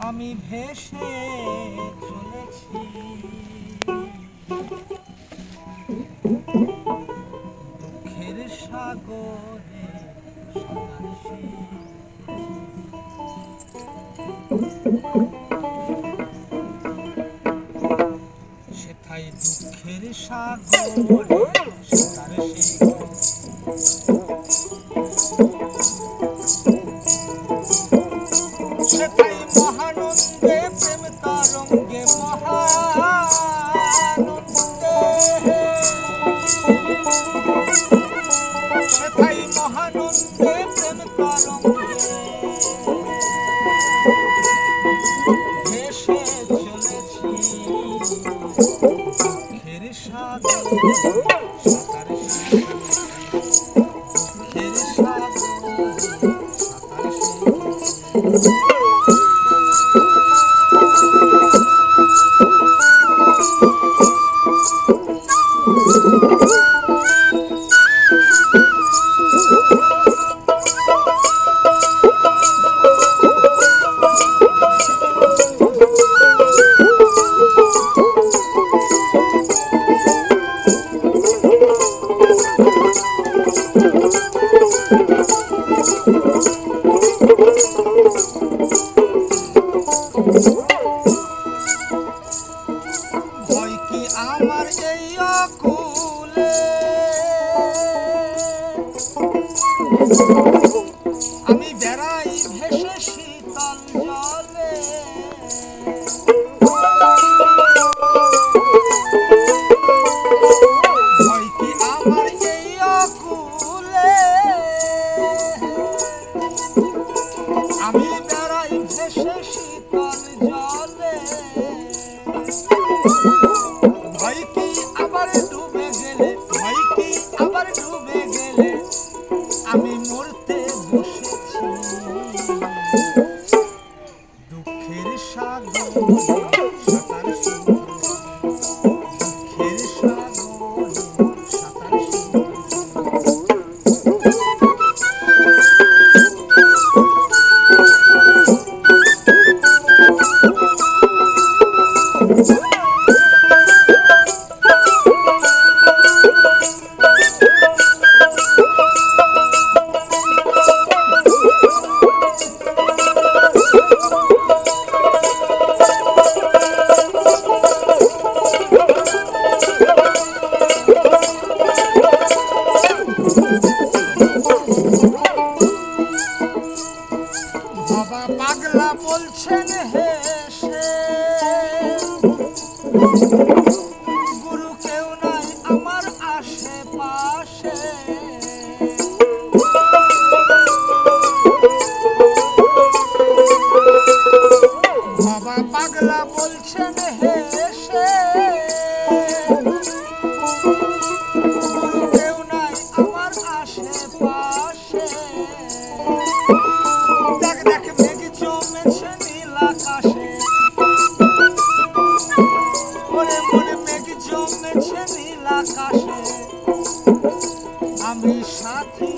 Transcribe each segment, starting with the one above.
আমি ভেসে চলেছি দুঃখের সাগরে। সেথায় দুঃখের সাগরে মহানন্দে প্রেম তরঙ্গে মহানন্দে। মহানন্দে প্রেম তরঙ্গে। ভেসে চলেছি। দুঃখের সাগর। আমার এই অকুলে। আমি বেড়াই ভেসে শীতল জলে। আমি বেড়াই ভেসে শীতল গেলে গুরু কেউ নাই আমার আশেপাশে। বাবা পাগলা বলছেন হেসে আমি সাথী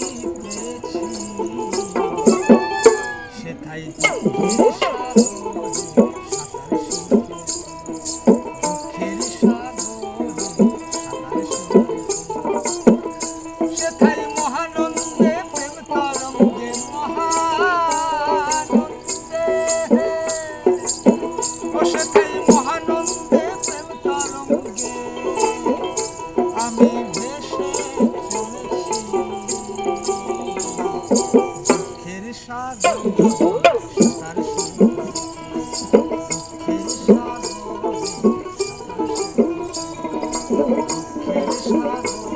Thank you.